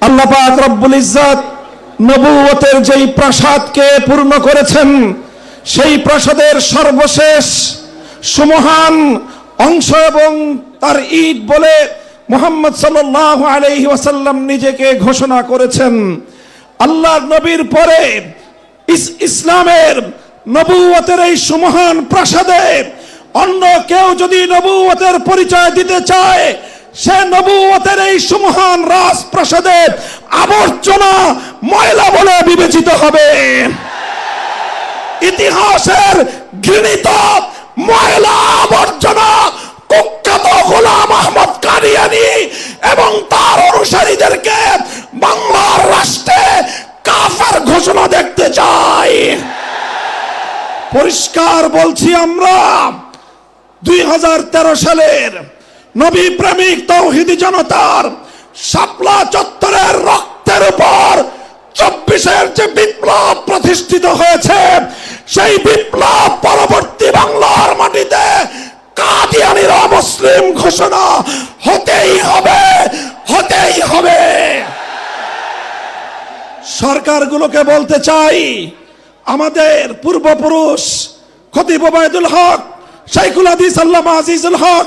আল্লাহ পাক রব্বুল ইজ্জত নবুয়তের যেই প্রাসাদকে পূর্ণ করেছেন, সেই প্রাসাদের সর্বশেষ সুমহান অংশ এবং তার ঈদ বলে মোহাম্মদ সাল্লাল্লাহু আলাইহি ওয়াসাল্লাম নিজেকে ঘোষণা করেছেন। আল্লাহর নবীর পরে ইস- ইসলামের নবুয়তের এই সুমহান প্রাসাদে অন্য কেউ যদি নবুয়তের পরিচয় দিতে চায় সে নবুয়তের এই সুমহান রাজপ্রাসাদে আবর্জনা ময়লা বলে বিবেচিত হবে। ইতিহাসের ঘৃণিত ময়লা আবর্জনা কুখ্যাত গোলাম আহমদ কাদিয়ানি এবং তার অনুসারীদেরকে বাংলার রাষ্ট্রে কাফের ঘোষণা দেখতে চাই। পরিষ্কার বলছি আমরা, দুই হাজার তেরো সালের নবী প্রেমিক তৌহিদি জনতার শাপলা চত্বরের রক্তের উপর চব্বিশের যে বিপ্লব প্রতিষ্ঠিত হয়েছে, সেই বিপ্লব পরবর্তী বাংলার মাটিতে কাদিয়ানির মুসলিম ঘোষণা হতেই হবে হতেই হবে। সরকারগুলোকে বলতে চাই, আমাদের পূর্বপুরুষ খতিব হক, শাইখুল হাদিস আল্লামা আজিজুল হক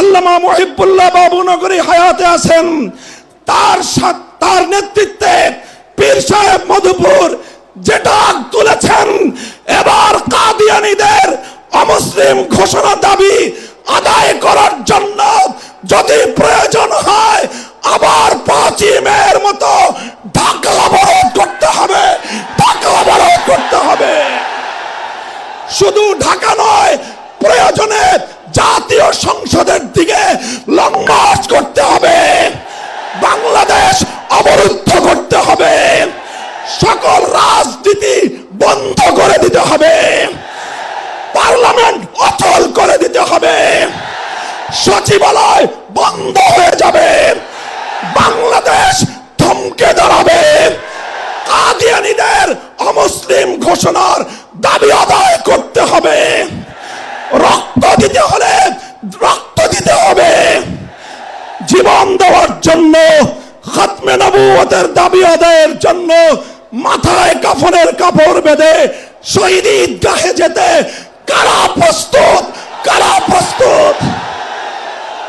আল্লামা মহিবুল্লাহ বাবু নগরী হায়াতে আছেন। তার তার নেতৃত্বে পীর সাহেব মধুপুর যেটা তুলেছেন। এবার কাদিয়ানীদের অমুসলিম ঘোষণা দাবি আদায় করার জন্য যদি প্রয়োজন হয়, আবার পাঁচই মেয়ের মতো ঢাকা অবরোধ করতে হবে, ঢাকা অবরোধ করতে হবে। শুধু ঢাকা জাতীয় সংসদের দিকে লং মার্চ করতে হবে। বাংলাদেশ অবরুদ্ধ করতে হবে। সকল রাজনীতি বন্ধ করে দিতে হবে। পার্লামেন্ট অচল করে দিতে হবে। সচিবালয় বন্ধ হয়ে যাবে। বাংলাদেশ থমকে দাঁড়াবে। কাদিয়ানীদের অমুসলিম ঘোষণার দাবি আদায় করতে হবে। রক্ত দিতে হলে রক্ত দিতে হবে। জীবন দেওয়ার জন্য, খাতমে নবুয়তের দাবি আদায়ের জন্য মাথায় কাফনের কাপড় বেঁধে শহীদ ঈদগাহে যেতে কারা প্রস্তুত? কারা প্রস্তুত?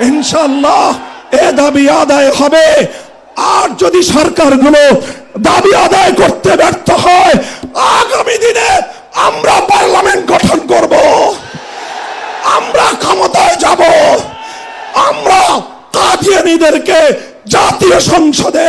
ইনশাল্লাহ এ দাবি আদায় হবে। আর যদি সরকারগুলো দাবি আদায় করতে ব্যর্থ হয় আগামী দিনে আমরা পার্লামেন্ট গঠন করব আমরা ক্ষমতায় যাব আমরা কাদিয়ানিদেরকে জাতীয় সংসদে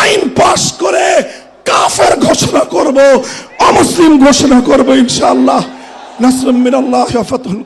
আইন পাশ করে কাফের ঘোষণা করব, অমুসলিম ঘোষণা করব, ইনশাআল্লাহ নাসরুম মিনাল্লাহ ফাতহুল।